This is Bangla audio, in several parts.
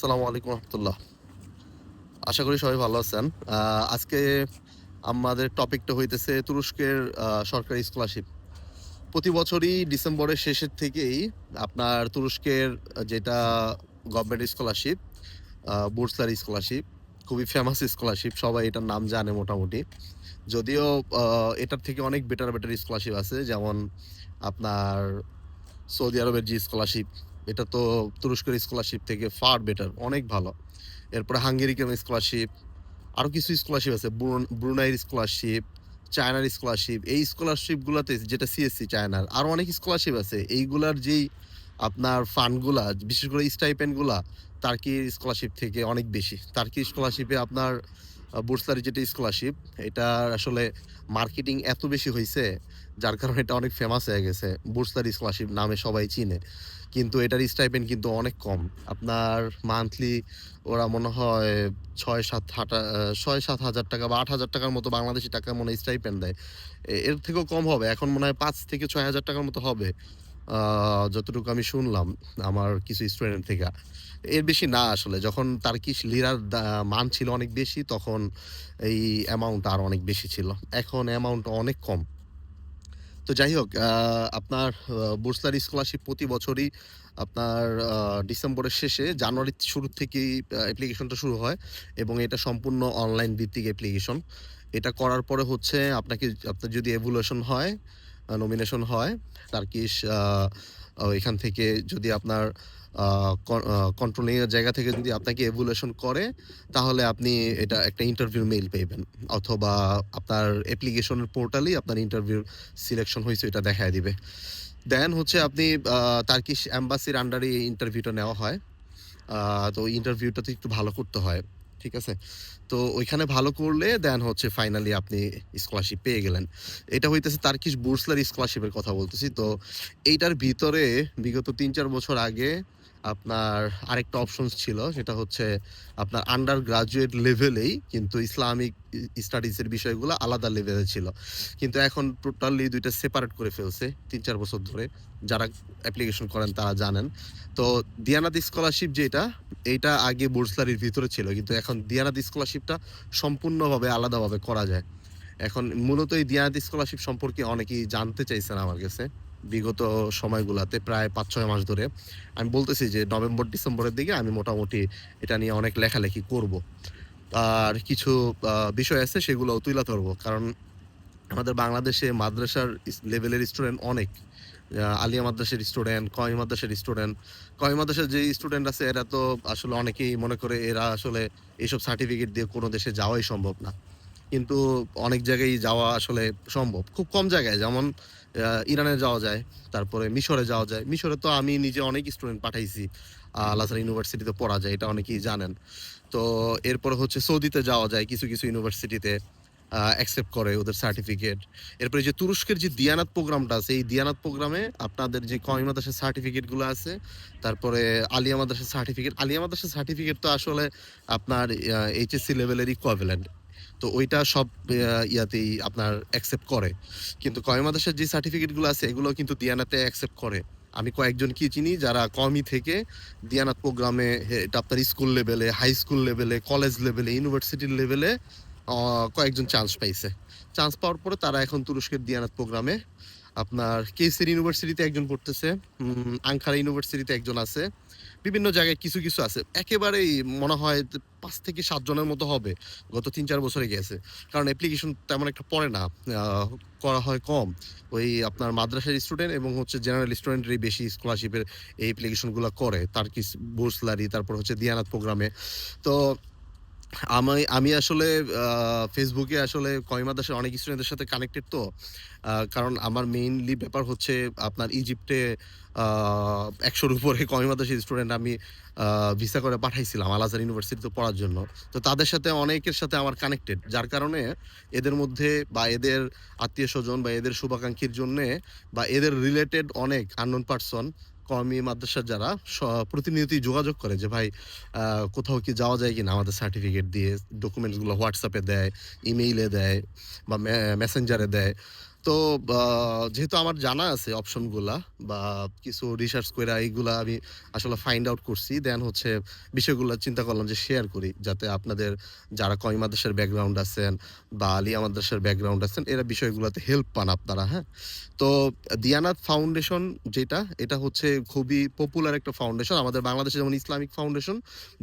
আসসালামু আলাইকুম রহমতুল্লাহ। আশা করি সবাই ভালো আছেন। আজকে আমাদের টপিকটা হইতেছে তুরস্কের সরকারি স্কলারশিপ প্রতি বছরই ডিসেম্বরের শেষের থেকেই আপনার তুরস্কের যেটা গভর্নমেন্ট স্কলারশিপ বুর্সলার স্কলারশিপ খুবই ফেমাস স্কলারশিপ সবাই এটার নাম জানে মোটামুটি। যদিও এটার থেকে অনেক বেটার বেটার স্কলারশিপ আছে, যেমন আপনার সৌদি আরবের যে স্কলারশিপ এটা তো তুরস্কের স্কলারশিপ থেকে ফার বেটার অনেক ভালো। এরপরে হাঙ্গেরিকান স্কলারশিপ আরও কিছু স্কলারশিপ আছে, ব্রুন- ব্রুনাইয়ের স্কলারশিপ চায়নার স্কলারশিপ এই স্কলারশিপগুলোতে যেটা সিএসসি চায়নার আরও অনেক স্কলারশিপ আছে। এইগুলার যেই আপনার ফান্ডগুলা বিশেষ করে স্টাইপেন্ডগুলা টার্কির স্কলারশিপ থেকে অনেক বেশি। টার্কি স্কলারশিপে আপনার বুর্সলারি যেটা স্কলারশিপ এটা আসলে মার্কেটিং এত বেশি হয়েছে যার কারণে এটা অনেক ফেমাস হয়ে গেছে। বুর্সলারি স্কলারশিপ নামে সবাই চিনে। কিন্তু এটার স্টাইপেন্ড কিন্তু অনেক কম। আপনার মান্থলি ওরা মনে হয় ছয় সাত হাটা, ছয় সাত হাজার টাকা বা আট হাজার টাকার মতো বাংলাদেশি টাকা মনে হয় স্টাইপেন্ড দেয়। এর থেকেও কম হবে। এখন মনে হয় পাঁচ থেকে ছয় হাজার টাকার মতো হবে। যতটুকু আমি শুনলাম আমার কিছু স্টুডেন্ট থেকে। এর বেশি না আসলে। যখন তার্কিশ লিরার দা- মান ছিল অনেক বেশি, তখন এই অ্যামাউন্ট আর অনেক বেশি ছিল। এখন অ্যামাউন্ট অনেক কম। তো যাই হোক আপনার বুর্সলার স্কলারশিপ প্রতি বছরই আপনার ডিসেম্বরের শেষে, জানুয়ারির শুরু থেকেই অ্যাপ্লিকেশনটা শুরু হয় এবং এটা সম্পূর্ণ অনলাইন ভিত্তিক অ্যাপ্লিকেশন এটা করার পরে হচ্ছে আপনাকে, আপনার যদি এভুলেশন হয় নমিনেশন হয় তার্কিশ এখান থেকে যদি আপনার কন্ট্রোলিং এর জায়গা থেকে যদি আপনাকে এভুলেশন করে, তাহলে আপনি এটা একটা ইন্টারভিউ মেইল পেবেন অথবা আপনার অ্যাপ্লিকেশনের পোর্টালেই আপনার ইন্টারভিউ সিলেকশন হয়েছে এটা দেখায় দিবে। দেন হচ্ছে আপনি তার্কিশ অ্যাম্বাসির আন্ডারে ইন্টারভিউটা নেওয়া হয়। তো ইন্টারভিউটা তো একটু ভালো করতে হয়, ঠিক আছে? তো ওইখানে ভালো করলে দেন হচ্ছে ফাইনালি আপনি স্কলারশিপ পেয়ে গেলেন। এটা হইতেছে তার্কিশ বুর্সলার স্কলারশিপের কথা বলতেছি। তো এইটার ভিতরে বিগত তিন চার বছর আগে আপনার আরেকটা অপশনস ছিল, সেটা হচ্ছে আপনার আন্ডার গ্রাজুয়েট লেভেলেই কিন্তু ইসলামিক স্টাডিজের বিষয়গুলো আলাদা লেভেলে ছিল। কিন্তু এখন টোটালি দুইটা সেপারেট করে ফেলছে, তিন চার বছর ধরে। যারা অ্যাপ্লিকেশন করেন তারা জানেন। তো দিয়ানাত স্কলারশিপ যেটা এইটা আগে বুর্সলারির ভিতরে ছিল, কিন্তু এখন দিয়ানাত স্কলারশিপটা সম্পূর্ণভাবে আলাদাভাবে করা যায়। এখন মূলত এই দিয়ানাত স্কলারশিপ সম্পর্কে অনেকেই জানতে চাইছেন আমার কাছে। বিগত সময়গুলোতে প্রায় পাঁচ, ছয় মাস ধরে আমি বলতেছি যে নভেম্বর, ডিসেম্বরের দিকে আমি মোটামুটি এটা নিয়ে অনেক লেখালেখি করব। আর কিছু বিষয় আছে সেগুলো তুলে ধরবো। কারণ আমাদের বাংলাদেশে মাদ্রাসার লেভেলের স্টুডেন্ট অনেক। আলিয়া মাদ্রাসার স্টুডেন্ট কয় মাদ্রাসার স্টুডেন্ট। কয় মাদ্রাসার যে স্টুডেন্ট আছে এরা তো আসলে অনেকেই মনে করে এরা আসলে এইসব সার্টিফিকেট দিয়ে কোনো দেশে যাওয়াই সম্ভব না। কিন্তু অনেক জায়গায় যাওয়া আসলে সম্ভব। খুব কম জায়গায়। যেমন ইরানে যাওয়া যায়, তারপরে মিশরে যাওয়া যায়। মিশরে তো আমি নিজে অনেক স্টুডেন্ট পাঠাইছি। আলাসার ইউনিভার্সিটিতে পড়া যায়, এটা অনেকেই জানেন। তো এরপরে হচ্ছে সৌদিতে যাওয়া যায়, কিছু কিছু ইউনিভার্সিটিতে অ্যাকসেপ্ট করে ওদের সার্টিফিকেট এরপরে যে তুরস্কের যে দিয়ানাত প্রোগ্রামটা আছে, এই দিয়ানাত প্রোগ্রামে আপনাদের যে কয় মাদ্রাসার সার্টিফিকেটগুলো আছে, তারপরে আলিয়া মাদ্রাসার সার্টিফিকেট আলিয়া মাদ্রাসার সার্টিফিকেট তো আসলে আপনার এইচএসসি লেভেলের ইকুইভ্যালেন্ট তো ওইটা সব ইয়াতেই আপনার অ্যাকসেপ্ট করে। কিন্তু কয় মাদ্রাসার যে সার্টিফিকেটগুলো আছে, এগুলো কিন্তু দিয়ানাতে অ্যাকসেপ্ট করে। আমি কয়েকজন কি চিনি যারা কমই থেকে দিয়ানাত প্রোগ্রামে আপনার স্কুল লেভেলে হাই স্কুল লেভেলে কলেজ লেভেলে ইউনিভার্সিটির লেভেলে কয়েকজন চান্স পাইছে। চান্স পাওয়ার পরে তারা এখন তুরস্কের দিয়ানাত প্রোগ্রামে আপনার কেসের ইউনিভার্সিটিতে একজন পড়তেছে আংখারা ইউনিভার্সিটিতে একজন আছে। বিভিন্ন জায়গায় কিছু কিছু আছে। একেবারেই মনে হয় পাঁচ থেকে সাতজনের মতো হবে গত তিন, চার বছরে গেছে। কারণ অ্যাপ্লিকেশন তেমন একটা পড়ে না। করা হয় কম। ওই আপনার মাদ্রাসার স্টুডেন্ট এবং হচ্ছে জেনারেল স্টুডেন্টেরই বেশি স্কলারশিপের এই অ্যাপ্লিকেশনগুলো করে। তার কি বোর্সলারি তারপর হচ্ছে দিয়ানাথ প্রোগ্রামে তো আমি আমি আসলে ফেসবুকে আসলে কয় মাদ্রাসার অনেক স্টুডেন্টদের সাথে কানেক্টেড তো। কারণ আমার মেইনলি ব্যাপার হচ্ছে আপনার ইজিপ্টে একশোর উপরে কয় মাদ্রাসার স্টুডেন্ট আমি ভিসা করে পাঠাইছিলাম আল আজহার ইউনিভার্সিটিতে পড়ার জন্য। তো তাদের সাথে, অনেকের সাথে আমার কানেক্টেড যার কারণে এদের মধ্যে বা এদের আত্মীয় স্বজন বা এদের শুভাকাঙ্ক্ষীর জন্যে বা এদের রিলেটেড অনেক আননোন পার্সন কমি মাদ্রাসার যারা প্রতিনিয়তই যোগাযোগ করে যে, ভাই কোথাও কি যাওয়া যায় কি না আমাদের সার্টিফিকেট দিয়ে ডকুমেন্টসগুলো হোয়াটসঅ্যাপে দেয় ইমেইলে দেয় বা মেসেঞ্জারে দেয়। তো যেহেতু আমার জানা আছে অপশনগুলা বা কিছু রিসার্চ করে এইগুলা আমি আসলে ফাইন্ড আউট করছি দেন হচ্ছে বিষয়গুলো চিন্তা করলাম যে শেয়ার করি যাতে আপনাদের যারা কয় মাদ্রাসার ব্যাকগ্রাউন্ড আছেন বা আলিয়া মাদ্রাসার ব্যাকগ্রাউন্ড আছেন, এরা বিষয়গুলোতে হেল্প পান আপনারা হ্যাঁ? তো, দিয়ানাত ফাউন্ডেশন যেটা, এটা হচ্ছে খুবই পপুলার একটা ফাউন্ডেশন আমাদের বাংলাদেশে যেমন ইসলামিক ফাউন্ডেশন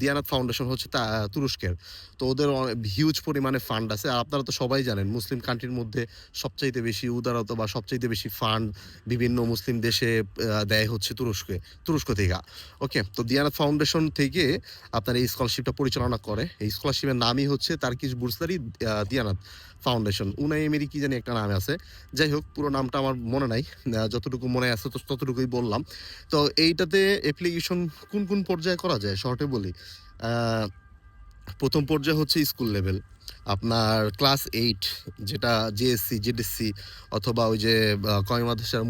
দিয়ানাত ফাউন্ডেশন হচ্ছে তা, তুরস্কের। তো ওদের হিউজ পরিমাণে ফান্ড আছে। আর আপনারা তো সবাই জানেন, মুসলিম কান্ট্রির মধ্যে সবচাইতে বেশি উদারতা বা সবচাইতে বেশি ফান্ড বিভিন্ন মুসলিম দেশে দেয় হচ্ছে তুরস্কে তুরস্ক থেকে। ওকে তো দিয়ানাত ফাউন্ডেশন থেকে আপনার এই স্কলারশিপটা পরিচালনা করে। এই স্কলারশিপের নামই হচ্ছে তার্কিশ বুর্সলারি আহ, দিয়ানাত ফাউন্ডেশন উনাই এমেরি কি জানি একটা নাম আছে। যাই হোক পুরো নামটা আমার মনে নাই। যতটুকু মনে আছে তো ততটুকুই বললাম। তো এইটাতে অ্যাপ্লিকেশন কোন কোন পর্যায়ে করা যায়? শর্টে বলি। প্রথম পর্যায়ে হচ্ছে স্কুল লেভেল আপনার ক্লাস এইট যেটা জেএসসি জেডিসি অথবা ওই যে কয় মাদ্রাসার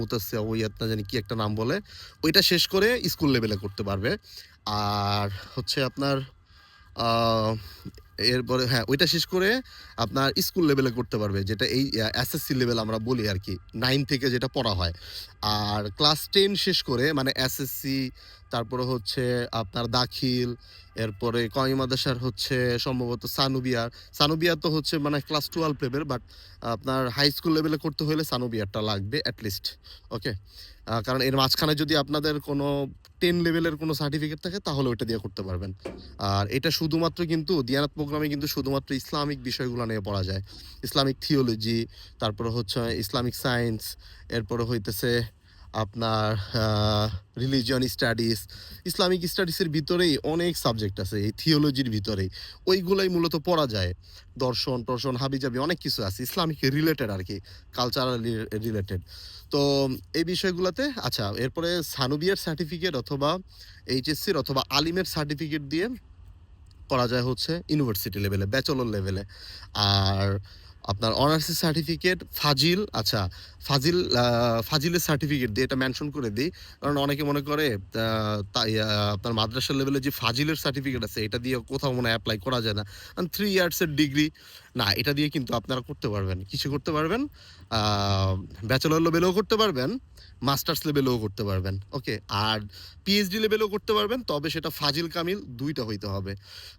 ওই না জানি কি একটা নাম বলে, ওইটা শেষ করে স্কুল লেভেলে করতে পারবে। আর হচ্ছে আপনার এরপরে হ্যাঁ ওইটা শেষ করে আপনার স্কুল লেভেলে করতে পারবে, যেটা এই এসএসসি লেভেল আমরা বলি আর কি নাইন থেকে যেটা পড়া হয়। আর ক্লাস টেন শেষ করে মানে এসএসসি তারপরে হচ্ছে আপনার দাখিল এরপরে কয় মাদ্রাসার হচ্ছে সম্ভবত সানুবিয়ার সানুবিয়ার তো হচ্ছে মানে ক্লাস টুয়েলভ লেভেল বাট আপনার হাই স্কুল লেভেলে করতে হলে সানুবিয়ারটা লাগবে অ্যাটলিস্ট ওকে কারণ এর মাঝখানে যদি আপনাদের কোনো টেন লেভেলের কোনো সার্টিফিকেট থাকে, তাহলে ওইটা দিয়ে করতে পারবেন। আর এটা শুধুমাত্র কিন্তু, দিয়ানাত প্রোগ্রামে কিন্তু শুধুমাত্র ইসলামিক বিষয়গুলো নিয়ে পড়া যায়। ইসলামিক থিওলজি তারপরে হচ্ছে ইসলামিক সায়েন্স এরপরে হইতেছে আপনার রিলিজিয়ন স্টাডিজ ইসলামিক স্টাডিজের ভিতরেই অনেক সাবজেক্ট আছে, এই থিওলজির ভিতরেই। ওইগুলোই মূলত পড়া যায়। দর্শন, টর্শন, হাবিজাবি অনেক কিছু আছে ইসলামিক রিলেটেড আর কি কালচারাল রিলেটেড তো, এই বিষয়গুলোতে আচ্ছা এরপরে সানুবিয়ার সার্টিফিকেট অথবা এইচএসসির অথবা আলিমের সার্টিফিকেট দিয়ে করা যায় হচ্ছে ইউনিভার্সিটি লেভেলে ব্যাচেলর লেভেলে আর আপনার অনার্সের সার্টিফিকেট ফাজিল আচ্ছা ফাজিল ফাজিলের সার্টিফিকেট দিয়ে এটা মেনশন করে দিই। কারণ অনেকে মনে করে তাই আপনার মাদ্রাসা লেভেলে যে ফাজিলের সার্টিফিকেট আছে, এটা দিয়ে কোথাও মনে অ্যাপ্লাই করা যায় না। কারণ থ্রি ইয়ার্সের ডিগ্রি না, এটা দিয়ে কিন্তু আপনারা করতে পারবেন। কিছু করতে পারবেন ব্যাচেলর লেভেলেও করতে পারবেন মাস্টার্স লেভেলেও করতে পারবেন ওকে আর পিএইচডি লেভেলেও করতে পারবেন, তবে সেটা ফাজিল কামিল দুইটা হইতে হবে।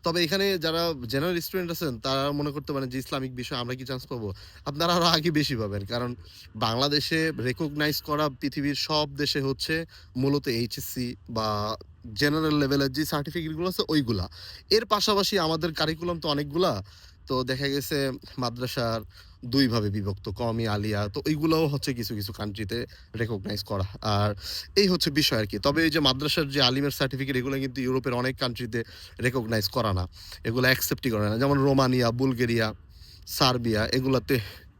তবে এখানে যারা জেনারেল স্টুডেন্ট আছেন, তারা মনে করতে পারেন যে ইসলামিক বিষয় আমরা কি চান্স পাবো। আপনারা আরও আগে বেশি পাবেন, কারণ বাংলাদেশে রেকগনাইজ করা পৃথিবীর সব দেশে হচ্ছে মূলত এইচএসসি বা জেনারেল লেভেলের যে সার্টিফিকেটগুলো আছে ওইগুলা। এর পাশাপাশি আমাদের কারিকুলাম তো অনেকগুলা, তো দেখা গেছে মাদ্রাসার দুইভাবে বিভক্ত, কমি আলিয়া, তো ওইগুলোও হচ্ছে কিছু কিছু কান্ট্রিতে রেকগনাইজ করা। আর এই হচ্ছে বিষয় আর কি। তবে এই যে মাদ্রাসার যে আলিমের সার্টিফিকেট এগুলো কিন্তু ইউরোপের অনেক কান্ট্রিতে রেকগনাইজ করা না। এগুলো অ্যাকসেপ্টই করে না। যেমন রোমানিয়া, বুলগেরিয়া সার্বিয়া, এগুলাতে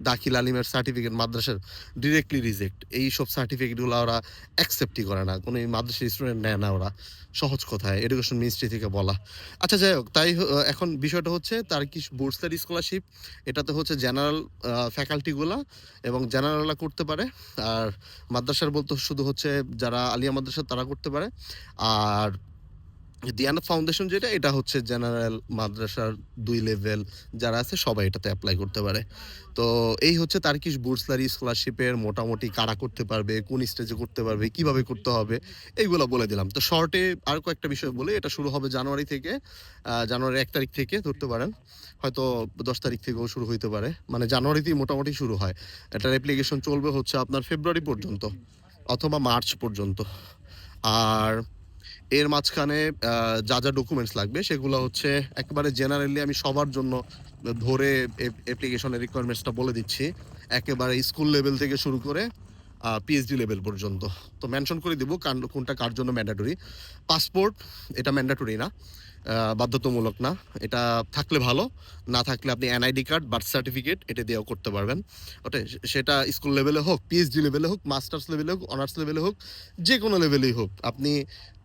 দাখিল আলিমের সার্টিফিকেট মাদ্রাসার ডিরেক্টলি রিজেক্ট এই সব সার্টিফিকেটগুলো ওরা অ্যাকসেপ্টই করে না। কোনো মাদ্রাসার স্টুডেন্ট নেয় না ওরা। সহজ কথায় এডুকেশন মিনিস্ট্রি থেকে বলা। আচ্ছা যাই হোক, তাই এখন বিষয়টা হচ্ছে তার কি বোর্ডসের স্কলারশিপ এটাতে হচ্ছে জেনারেল ফ্যাকাল্টিগুলা এবং জেনারেলরা করতে পারে। আর মাদ্রাসার বলতে শুধু হচ্ছে যারা আলিয়া মাদ্রাসা, তারা করতে পারে। আর দিয়ানা ফাউন্ডেশন যেটা এটা হচ্ছে জেনারেল মাদ্রাসার দুই লেভেল যারা আছে সবাই এটাতে অ্যাপ্লাই করতে পারে। তো এই হচ্ছে তার তার্কিশ বুর্সলারি স্কলারশিপের মোটামুটি কারা করতে পারবে কোন স্টেজে করতে পারবে কীভাবে করতে হবে এইগুলো বলে দিলাম। তো শর্টে আর কয়েকটা বিষয় বলে এটা শুরু হবে জানুয়ারি থেকে আহ, জানুয়ারি এক তারিখ থেকে ধরতে পারেন। হয়তো দশ তারিখ থেকেও শুরু হইতে পারে। মানে জানুয়ারিতেই মোটামুটি শুরু হয়। এটার অ্যাপ্লিকেশন চলবে হচ্ছে আপনার ফেব্রুয়ারি পর্যন্ত অথবা মার্চ পর্যন্ত। আর এর মাঝখানে যা যা ডকুমেন্টস লাগবে সেগুলো হচ্ছে একেবারে জেনারেলি আমি সবার জন্য ধরে অ্যাপ্লিকেশনের রিকোয়ারমেন্টসটা বলে দিচ্ছি। একেবারে স্কুল লেভেল থেকে শুরু করে পিএইচডি লেভেল পর্যন্ত। তো মেনশন করে দিব কান- কোনটা কার জন্য ম্যান্ডাটরি পাসপোর্ট এটা ম্যান্ডাটরি না। বাধ্যতামূলক না। এটা থাকলে ভালো, না থাকলে আপনি এনআইডি কার্ড, বার্থ সার্টিফিকেট, এটা দিয়েও করতে পারবেন। ওটে সেটা স্কুল লেভেলে হোক, পিএইচডি লেভেলে হোক, মাস্টার্স লেভেলে হোক, অনার্স লেভেলে হোক যে কোনো লেভেলেই হোক, আপনি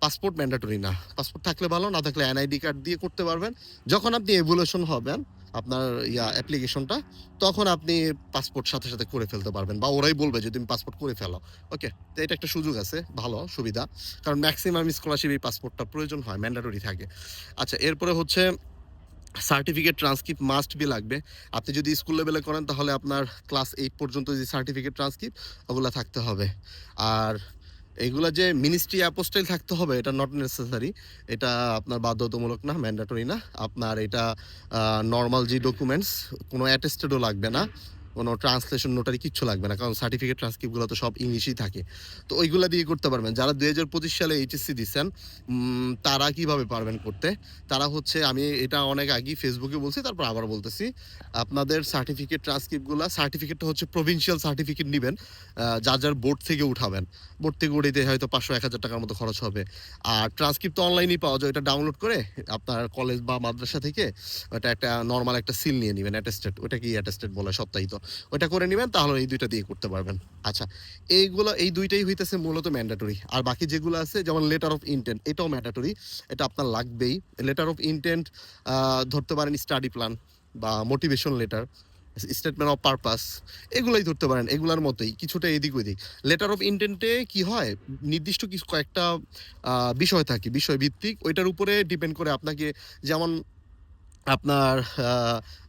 পাসপোর্ট ম্যান্ডাটরি না। পাসপোর্ট থাকলে ভালো, না থাকলে এনআইডি কার্ড দিয়ে করতে পারবেন। যখন আপনি এভুলেশন হবেন আপনার, ইয়া অ্যাপ্লিকেশনটা তখন আপনি পাসপোর্ট সাথে সাথে করে ফেলতে পারবেন বা ওরাই বলবে যে তুমি পাসপোর্ট করে ফেলো। ওকে তো এটা একটা সুযোগ আছে, ভালো, সুবিধা। কারণ ম্যাক্সিমাম স্কলারশিপ এই পাসপোর্টটা প্রয়োজন হয় ম্যান্ডাটরি থাকে। আচ্ছা এরপরে হচ্ছে সার্টিফিকেট ট্রান্সক্রিপ্ট মাস্ট বি লাগবে। আপনি যদি স্কুল লেভেলে করেন, তাহলে আপনার ক্লাস এইট পর্যন্ত যে সার্টিফিকেট ট্রান্সক্রিপ্ট ওগুলো থাকতে হবে। আর এইগুলা যে মিনিস্ট্রি অ্যাপোস্টাইল থাকতে হবে, এটা নট নেসেসারি এটা আপনার বাধ্যতামূলক না ম্যান্ডেটরি না। আপনার এটা নর্মাল যে ডকুমেন্টস কোনো অ্যাটেস্টেডও লাগবে না। কোনো ট্রান্সলেশন নোটারি কিচ্ছু লাগবে না, কারণ সার্টিফিকেট ট্রান্সক্রিপ্টগুলো তো সব ইংলিশেই থাকে। তো ওইগুলা দিয়ে করতে পারবেন। যারা দুই হাজার পঁচিশ সালে এইচএসসি দিচ্ছেন তারা কীভাবে পারবেন করতে? তারা হচ্ছে, আমি এটা অনেক আগেই ফেসবুকে বলছি, তারপর আবার বলতেছি, আপনাদের সার্টিফিকেট ট্রান্সক্রিপ্টগুলো সার্টিফিকেটটা হচ্ছে প্রভিনশিয়াল সার্টিফিকেট নেবেন যার যার বোর্ড থেকে উঠাবেন। বোর্ড থেকে উঠাইতে হয়তো পাঁচশো, এক হাজার টাকার মতো খরচ হবে। আর ট্রান্সক্রিপ্ট তো অনলাইনেই পাওয়া যায়, ওটা ডাউনলোড করে আপনার কলেজ বা মাদ্রাসা থেকে, ওটা একটা নর্মাল একটা সিল নিয়ে নেবেন অ্যাটেস্টেড ওটা কি অ্যাটেস্টেড বলে সপ্তাহিত। ওটা করে নেবেন, তাহলে এই দুইটা দিয়ে করতে পারবেন। আচ্ছা এইগুলো, এই দুইটাই হইতেছে মূলত ম্যান্ডাটরি আর বাকি যেগুলো আছে, যেমন লেটার অফ ইন্টেন্ট এটাও ম্যান্ডাটরি এটা আপনার লাগবেই। লেটার অফ ইন্টেন্ট ধরতে পারেন স্টাডি প্ল্যান বা motivation letter statement of purpose এগুলোই ধরতে পারেন, এগুলার মতোই, কিছুটা এদিক ওদিক। লেটার অফ ইন্টেন্টে কি হয়, নির্দিষ্ট কিছু কয়েকটা বিষয় থাকে বিষয় ভিত্তিক ওইটার উপরে ডিপেন্ড করে আপনাকে, যেমন আপনার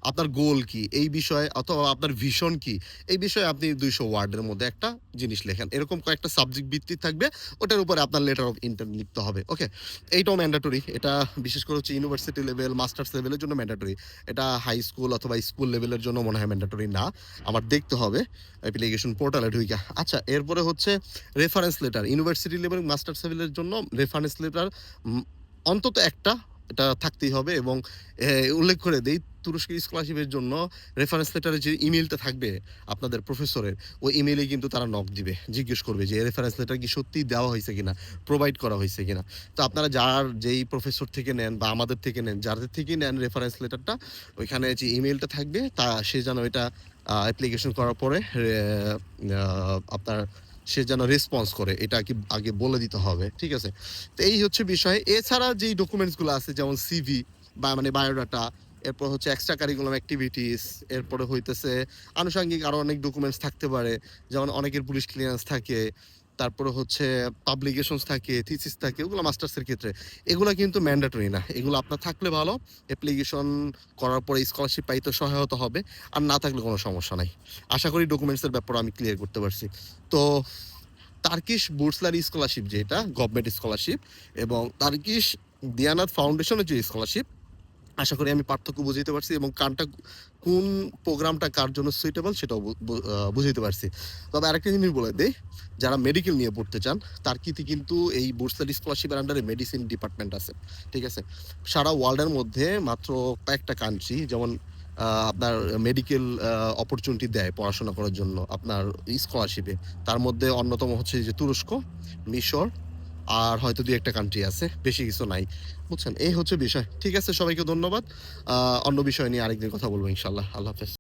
আপনার গোল কি? এই বিষয়ে অথবা আপনার ভিশন কি? এই বিষয়ে আপনি দুইশো ওয়ার্ডের মধ্যে একটা জিনিস লেখেন। এরকম কয়েকটা সাবজেক্ট ভিত্তিক থাকবে, ওটার উপরে আপনার লেটার অফ ইন্টার লিখতে হবে ওকে এইটাও ম্যান্ডাটরি এটা বিশেষ করে হচ্ছে ইউনিভার্সিটি লেভেল মাস্টার্স লেভেলের জন্য ম্যান্ডাটরি এটা হাই স্কুল অথবা স্কুল লেভেলের জন্য মনে হয় ম্যান্ডাটরি না। আমার দেখতে হবে অ্যাপ্লিকেশন পোর্টালে ঢুইকা আচ্ছা এরপরে হচ্ছে reference letter university level masters লেভেলের জন্য রেফারেন্স লেটার অন্তত একটা এটা থাকতেই হবে এবং উল্লেখ করে দেই, তুরস্কের স্কলারশিপের জন্য রেফারেন্স লেটারে যে ইমেলটা থাকবে আপনাদের প্রফেসরের ওই ইমেলে কিন্তু তারা নক দিবে, জিজ্ঞেস করবে যে রেফারেন্স লেটার কি সত্যিই দেওয়া হয়েছে কিনা প্রোভাইড করা হয়েছে কিনা? তো আপনারা যার যেই প্রফেসর থেকে নেন বা আমাদের থেকে নেন, যাদের থেকেই নেন রেফারেন্স লেটারটা ওইখানে যে ইমেলটা থাকবে, তা সে যেন এটা অ্যাপ্লিকেশন করার পরে আপনার সে যেন রেসপন্স করে, এটা কি আগে বলে দিতে হবে, ঠিক আছে? তো এই হচ্ছে বিষয়। এছাড়া যেই ডকুমেন্টসগুলো আছে, যেমন সিভি বা মানে বায়োডাটা এরপর হচ্ছে এক্সট্রা কারিকুলাম অ্যাক্টিভিটিস এরপরে হইতেছে আনুষঙ্গিক আরও অনেক ডকুমেন্টস থাকতে পারে, যেমন অনেকের পুলিশ ক্লিয়ারেন্স থাকে তারপরে হচ্ছে পাবলিকেশনস থাকে থিসিস থাকে, ওগুলো মাস্টার্সের ক্ষেত্রে। এগুলো কিন্তু ম্যান্ডেটরি না। এগুলো আপনার থাকলে ভালো অ্যাপ্লিকেশন করার পরে স্কলারশিপ পাইতে সহায়তা হবে, আর না থাকলে কোনো সমস্যা নাই। আশা করি ডকুমেন্টসের ব্যাপারে আমি ক্লিয়ার করতে পারছি। তো তার্কিশ বুর্সলারি স্কলারশিপ যেটা গভর্নমেন্ট স্কলারশিপ এবং তার্কিশ দিয়ানাথ ফাউন্ডেশনের যে স্কলারশিপ আশা করি আমি পার্থক্য বুঝাইতে পারছি এবং কানটা কোন প্রোগ্রামটা কার জন্য সুইটেবল সেটাও বুঝাইতে পারছি। তবে আরেকটা জিনিস বলে দেই, যারা মেডিকেল নিয়ে পড়তে চান, তার কিতে কিন্তু এই বুর্সলারি স্কলারশিপের আন্ডারে মেডিসিন ডিপার্টমেন্ট আছে, ঠিক আছে? সারা ওয়ার্ল্ডের মধ্যে মাত্র কয়েকটা কান্ট্রি যেমন আপনার মেডিকেল অপরচুনিটি দেয় পড়াশোনা করার জন্য আপনার স্কলারশিপে তার মধ্যে অন্যতম হচ্ছে যে তুরস্ক, মিশর, আর হয়তো দুই একটা কান্ট্রি আছে, বেশি কিছু নাই। বুঝছেন এই হচ্ছে বিষয়। ঠিক আছে, সবাইকে ধন্যবাদ। অন্য বিষয় নিয়ে আরেকদিন কথা বলব ইনশাল্লাহ আল্লাহ হাফেজ।